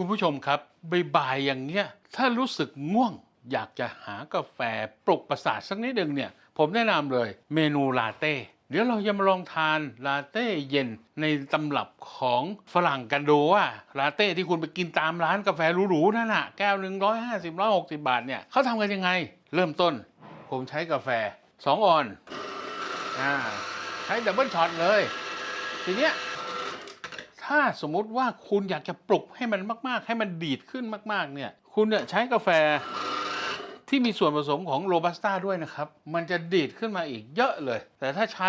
คุณผู้ชมครับบ่ายๆอย่างเงี้ยถ้ารู้สึกง่วง อยากจะหากาแฟปลุกประสาทสักนิดหนึ่งเนี่ย ผมแนะนำเลยเมนูลาเต้ เดี๋ยวเราจะมาลองทานลาเต้เย็นในตำรับของฝรั่งกันดูว่าลาเต้ที่คุณไปกินตามร้านกาแฟหรูๆนั่นน่ะแก้วหนึ่งร้อยห้าสิบร้อยหกสิบาทเนี่ยเขาทำกันยังไง เริ่มต้น ผมใช้กาแฟสองออนอ่าใช้ดับเบิลช็อตเลย ทีเนี้ย ถ้าสมมติว่าคุณอยากจะปลุกให้มันมากๆ ให้มันดีดขึ้นมาก ๆ เนี่ย คุณเนี่ยใช้กาแฟที่มีส่วนผสมของโรบัสต้าด้วยนะครับ มันจะดีดขึ้นมาอีกเยอะเลย แต่ถ้าใช้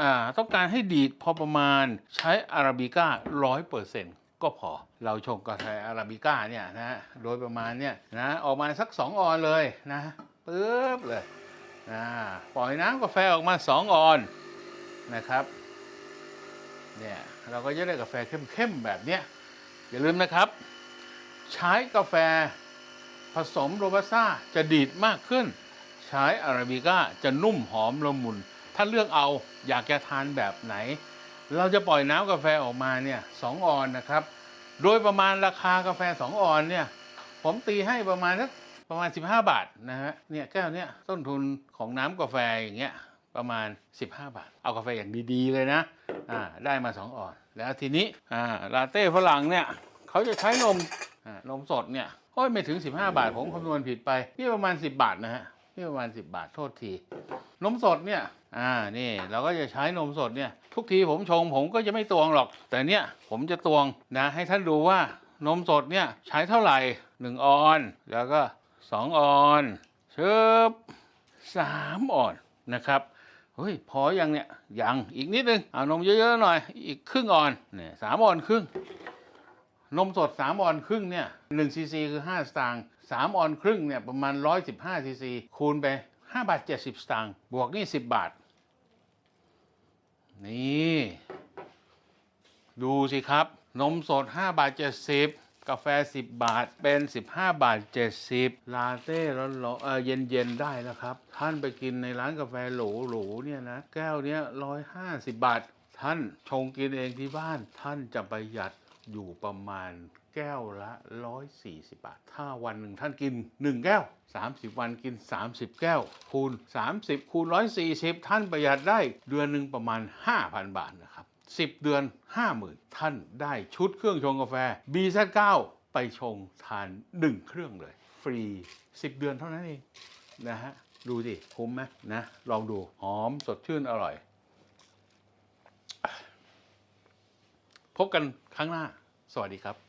อ่าต้องการให้ดีดพอประมาณใช้อาราบิก้าร้อยเปอร์เซ็นต์ก็พอ เราชงกาแฟอาราบิก้าเนี่ยนะโดยประมาณเนี่ยนะออกมาสัก 2 ออนเลยนะปึ๊บเลยนะปล่อยน้ำกาแฟออกมา 2 ออนนะครับ เนี่ยเราก็จะได้กาแฟเข้มๆแบบเนี้ยอย่าลืมนะครับ ใช้กาแฟผสมโรบัสต้าจะดีดมากขึ้น ใช้อาราบิก้าจะนุ่มหอมละมุน ถ้าเลือกเอาอยากจะทานแบบไหน เราจะปล่อยน้ำกาแฟออกมาเนี่ยสองออนนะครับ โดยประมาณราคากาแฟ 2 ออนเนี่ยผมตีให้ประมาณสักประมาณ 15 บาทนะฮะเนี่ยแก้วเนี้ยต้นทุนของน้ำกาแฟอย่างเงี้ย ประมาณ 15 บาท เอากาแฟอย่างดีๆเลยนะอ่าได้มา 2ออน แล้วทีนี้อ่าลาเต้ฝรั่งเนี่ยเขาจะใช้นมอ่านมสดเนี่ยโอ้ยไม่ถึง 15 บาท ผมคำนวณผิดไป นี่ประมาณ 10 บาทนะฮะนี่ประมาณ 10 บาทโทษที นมสดเนี่ยอ่านี่เราก็จะใช้นมสดเนี่ยทุกทีผมชงผมก็จะไม่ตวงหรอก แต่เนี่ยผมจะตวงนะให้ท่านดูว่านมสดเนี่ยใช้เท่าไหร่หนึ่งออน แล้วก็สองออนเชิบสามออนนะครับ เฮ้ยพอยังเนี่ยยังอีกนิดนึงเอานมเยอะๆหน่อย อีกครึ่งออนเนี่ยสามออนครึ่งนมสด 3 ออนครึ่งเนี่ย1ซีซีคือ 5 สตางค์3ออนครึ่งเนี่ยประมาณ 115ซีซีคูณไป 5 บาท 70 สตางค์บวกนี่ 10 บาท นี่ ดูสิครับ นมสด 5 บาท 70 กาแฟ 10 บาทเป็น 15 บาท 70 ลาเต้ร้อนๆเออเย็นๆได้แล้วครับ ท่านไปกินในร้านกาแฟหรูๆเนี่ยนะ แก้วเนี้ย150 บาท ท่านชงกินเองที่บ้าน ท่านจะประหยัดอยู่ประมาณแก้วละ 140 บาท ถ้าวันหนึ่งท่านกิน 1 แก้ว 30 วันกิน 30 แก้ว คูณ 30 คูณ 140 ท่านประหยัดได้เดือนหนึ่งประมาณ 5,000 บาทนะครับ 10 เดือน 50,000 ท่านได้ชุดเครื่องชงกาแฟ BZ9 ไปชงทาน 1 เครื่องเลย ฟรี 10 เดือนเท่านั้นเองนะฮะดูสิคุ้มไหมนะลองดูหอมสดชื่นอร่อย พบกันครั้งหน้า สวัสดีครับ